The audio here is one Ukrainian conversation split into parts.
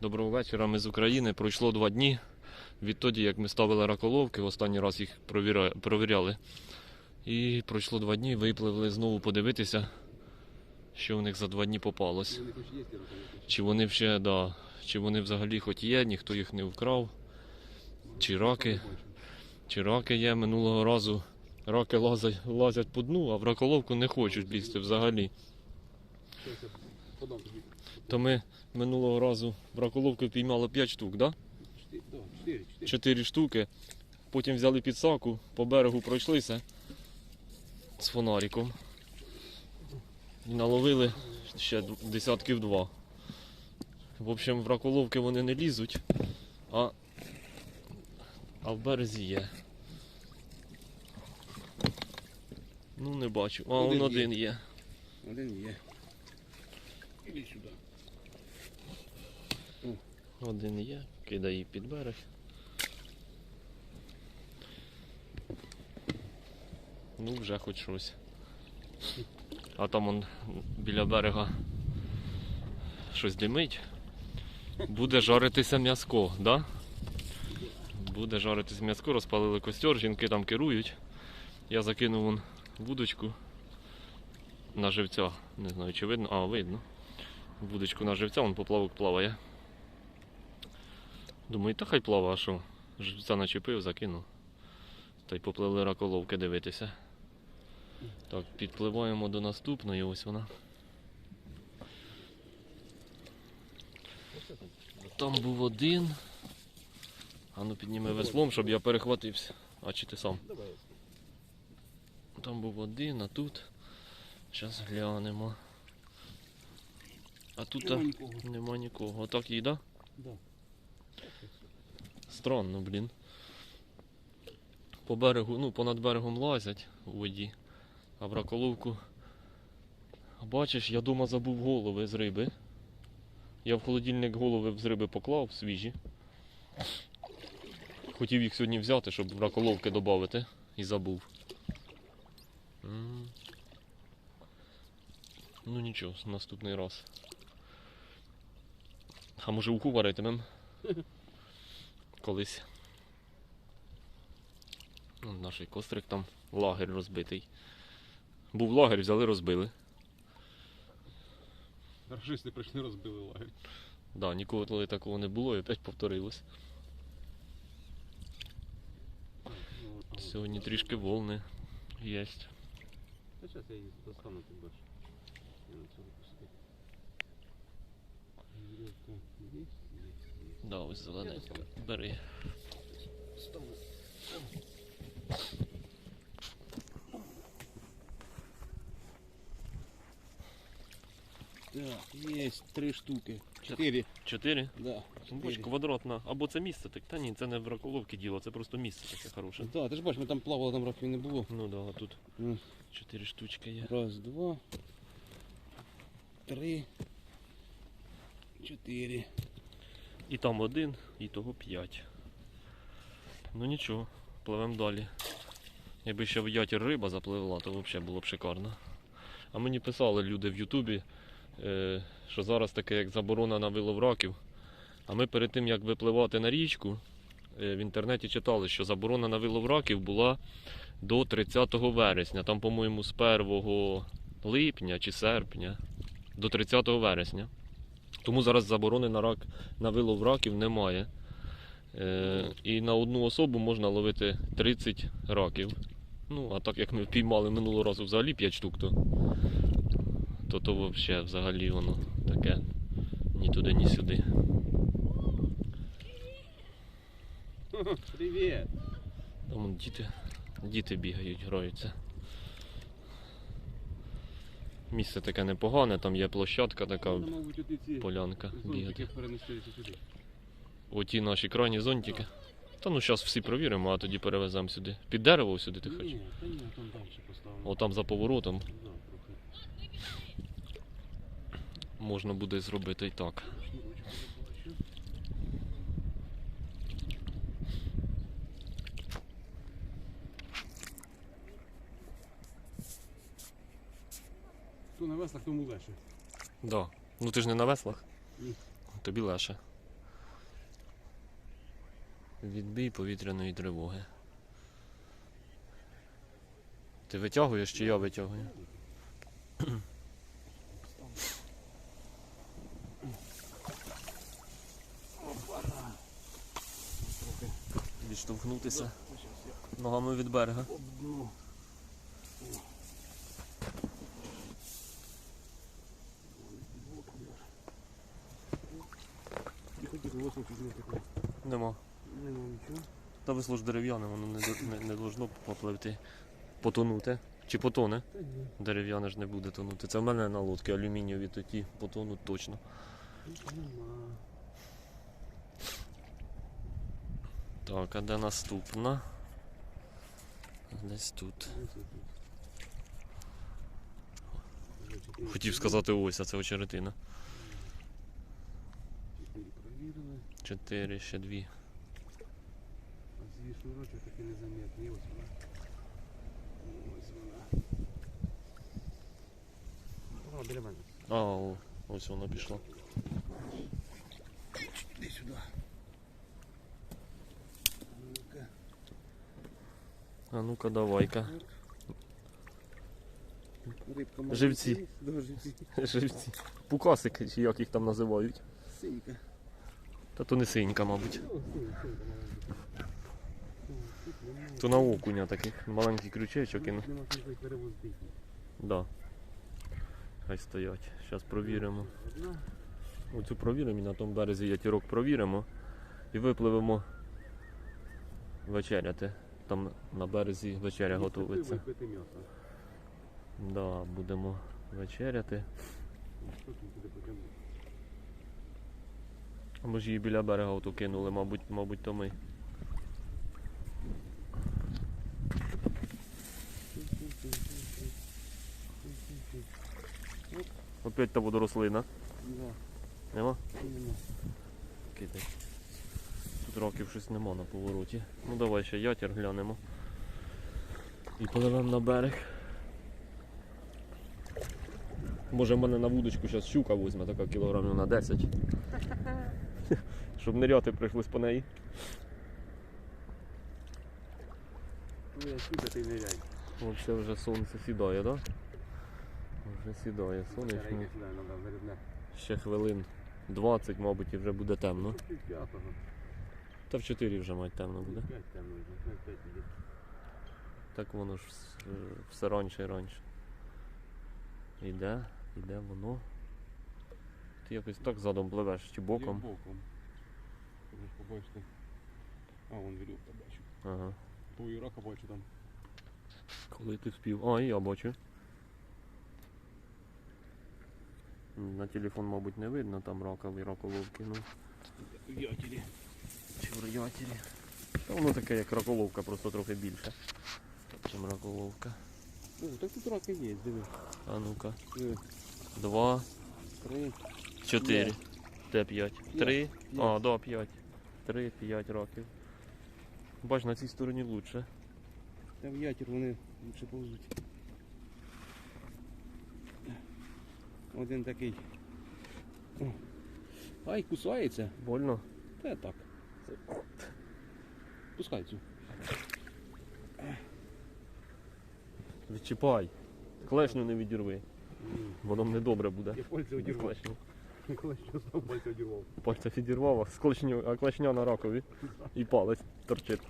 Доброго вечора, ми з України. Пройшло два дні. Відтоді, як ми ставили раколовки, останній раз їх провіряли. І пройшло два дні, випливли знову подивитися, що в них за два дні попалось. Чи вони ще, да, чи вони взагалі хоч є, ніхто їх не вкрав, чи раки, чи раки є. Минулого разу раки лазять, лазять по дну, а в раколовку не хочуть лізти взагалі. То ми минулого разу в раколовку піймали 5 штук, да? Чотири, да, чотири, чотири. 4 штуки. Потім взяли підсаку, по берегу пройшлися з фонариком. І наловили ще десятків два. В общем, в раколовки вони не лізуть, а, а в березі є. Ну, не бачу. А, Один он є. один є. Один є. Іди сюди. Один є. Кидай її під берег. Ну, вже хоч щось. А там он біля берега щось димить. Буде жаритися м'яско, да? Буде жаритися м'яско, розпалили костер, жінки там керують. Я закинув вон вудочку на живця. Не знаю, чи видно. А, видно. Вудочку на живця, вон поплавок плаває. Думаю, та хай плава, а що? Живця начепив, закинув. Та й попливли раколовки дивитися. Так, підпливаємо до наступної, ось вона. Там був один. А ну підніми веслом, щоб я перехватився. А чи ти сам? Там був один, а тут. Зараз глянемо. А тут Нема нікого. Отак їда? Да. Странно, блін. По берегу, ну, понад берегом лазять у воді, а в раколовку. Бачиш, я дома забув голови з риби. Я в холодильник голови з риби поклав свіжі. Хотів їх сьогодні взяти, щоб в раколовки додати і забув. Ну нічого, наступний раз. А може уху варитимем? колись. Ну, Наш кострик там лагерь розбитий. Був лагерь, взяли, розбили. Гаражисти прийшли, розбили лагерь. Да, ніколи такого не було і опять повторилось. Сьогодні трішки волни є. Та зараз я її достану, ти бачиш. Я на цьому є? Є, є. Да, ось зелененько. Бери. Так, є три штуки. Чотири. Чотири? Да, Бач, квадратна. Або це місце так. Та ні, це не в раколовки діло, це просто місце таке хороше. Так, ти ж бачиш, ми там плавали, там раків не було. Ну да, а тут чотири штучки є. Раз, два, три, чотири. І там один, і того п'ять. Ну нічого, пливемо далі. Якби ще в ятір риба запливла, то взагалі було б шикарно. А мені писали люди в Ютубі, е, що зараз таке як заборона на вилов раків. А ми перед тим як випливати на річку, е, в інтернеті читали, що заборона на вилов раків була до 30 вересня. Там, по-моєму, з 1 липня чи серпня до 30 вересня. Тому зараз заборони на рак на вилов раків немає. Е, і на одну особу можна ловити 30 раків. Ну, а так як ми впіймали минулого разу взагалі 5 штук, то то, то взагалі, взагалі воно таке ні туди, ні сюди. Привіт! Там діти, діти бігають, граються. Місце таке непогане, там є площадка така, ці полянка бігати. Оті наші крайні зонтики. Та ну зараз всі провіримо, а тоді перевеземо сюди. Під дерево сюди ти хочеш? Ні, та ні, там далі поставимо. Отам за поворотом можна буде зробити і так. Хто на веслах, тому легше. Да. Ну ти ж не на веслах? Ні. Тобі леше. Відбій повітряної тривоги. Ти витягуєш чи я витягую? Відштовхнутися ногами від берега. Нема. Нема нічого. Та весло ж дерев'яне, воно не, не, не должно попливти. Потонути. Чи потоне? Та ні. Дерев'яне ж не буде тонути. Це в мене на лодці алюмінієві тоді потонуть точно. Тут нема. Так, а де наступна? Десь тут. Ось тут. Хотів сказати ось, а це очеретина. 4, ще 2. Ось шнурочок такий незаметний. Ось вона. Ось вона. О, біля мене. А, о, ось вона пішла. Іди сюди. Ну-ка. А ну-ка, давай-ка. Рибка має Живці. Да, живці. Живці. Пукасики, як їх там називають. Синька. Та то не синька, мабуть. То на окуня таких маленький крючечок і перевозки. Да. Хай стоять. Зараз провіримо. Оцю провіримо і на тому березі ятірок провіримо. І випливемо вечеряти. Там на березі вечеря готується. Да, будемо вечеряти. Що тут буде потягнути? А ми ж її біля берега ото кинули, мабуть, мабуть, то ми. Опять та водорослина. Да, Нема? нема. Кидай. Тут років щось нема на повороті. Ну давай ще ятір глянемо. І пливемо на берег. Може в мене на вудочку зараз щука візьме, така кілограмів на 10. Щоб ниряти прийшлось по неї. Ну я сюди ти не ляй. Оце вже сонце сідає, так? Да? Вже сідає треба зарядне. Ще хвилин 20, мабуть, і вже буде темно. Та в 4 вже мать темно буде. Ну. Так воно ж все раніше і раніше. Іде, іде воно. Ти якось так задом пливеш чи боком. Ви побачите. А, вон вірюка бачу. Ага. Твою рака бачу там. Коли ти вспів. А, і я бачу. На телефон, мабуть, не видно, там ракові раколовки, ну. В ятелі. Чи в радіаторі. Та воно таке, як раколовка, просто трохи більше. Чим раколовка. О, так тут раки є, диви. А ну-ка. Диви. Два, Три. чотири. Де п'ять? Три. А, да, п'ять. Три, п'ять років. Бач, на цій стороні лучше. Та в ятір вони лучше повзуть. Один такий. О. Ай, кусається. Больно? Та так. Пускай цю. Відчіпай. Клешню не відірви. Воно не добре буде. Я пальці Без одірвав. Пальця відірвав, а з клешню, а клешня на ракові. І палець торчить.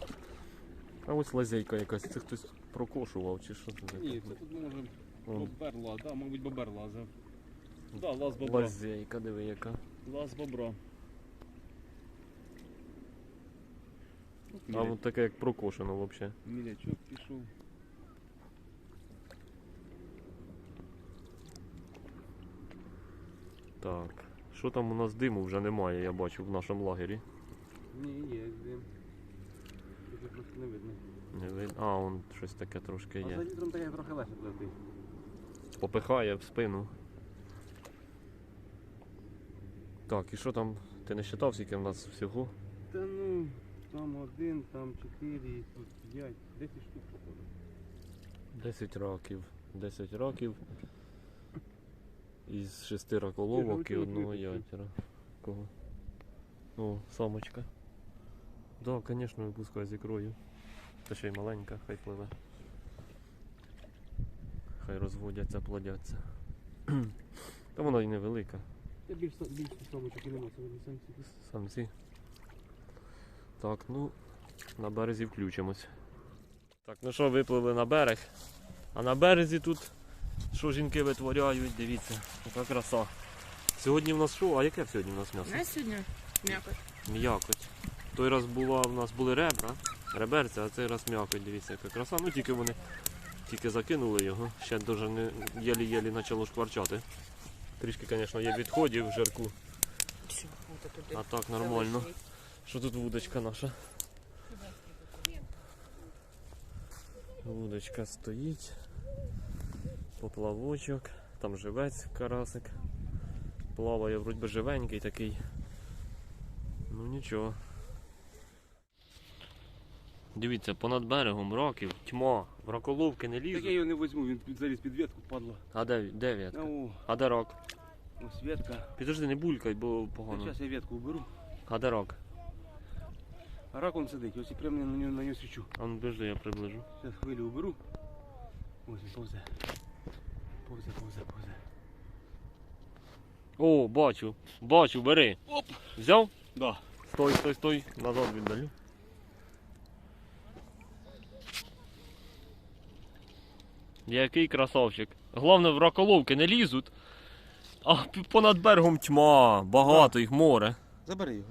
А ось лазейка якась, це хтось прокошував чи що це? Ні, це тут може бобер да, мабуть бобер лазив. Да, лаз бобра. Лазейка, диви яка. Лаз бобра. А от таке як прокошено взагалі. Мілячок пішов. Так. Що там у нас диму вже немає, я бачу в нашому лагері. Ні, є дим. Тільки просто не видно. Не видно. А, он щось таке трошки А за є. вітром таке трохи легше плати. Попихає в спину. Так, і що там? Ти не считав, скільки в нас всього? Та ну, там один, там чотири, тут п'ять, десять штук походу. 10 років. 10 років. Із шести раколовок і одного ятера. Кого? О, самочка. Да, звісно, випускаю з ікрою. Та ще й маленька, хай пливе. Хай розводяться, плодяться. Та вона і невелика. Я більш більше самочок і нема, це вони самці. Самці. Так, ну, на березі включимось. Так, ну що, випливли на берег. А на березі тут, що жінки витворяють, дивіться, яка краса. Сьогодні в нас що? А яке сьогодні в нас м'ясо? Знаєш сьогодні м'якоть? М'якоть. Той раз була, в нас були ребра, реберця, а цей раз м'якоть, дивіться, яка краса. Ну тільки вони тільки закинули його, ще дуже не єлі-єлі почало шкварчати. Трішки, звісно, є відходів в жарку, туди. а так нормально. Що тут вудочка наша? Вудочка стоїть. Поплавочок. Там живець карасик. Плаває вроді би живенький такий. Ну нічого. Дивіться, понад берегом раків, тьма, в раколовки не Так я його не візьму, він під- заліз під ветку, падла. А де, де ветка? Ну, А де рак? ось ветка. Підожди, не булькай, бо погано. Зараз я ветку уберу. А де рак? А рак он сидить, ось і прямо на нього, на нього свічу. А ну подожди, я приближу. Зараз хвилю уберу. Ось він повзе. Повзе, повзе, повзе. О, бачу, бачу, бери. Оп! Взяв? Да. Стой, стой, стой, назад віддалю. Який красавчик. Головне, в раколовки не лізуть. А понад берегом тьма, багато їх море. Забери його.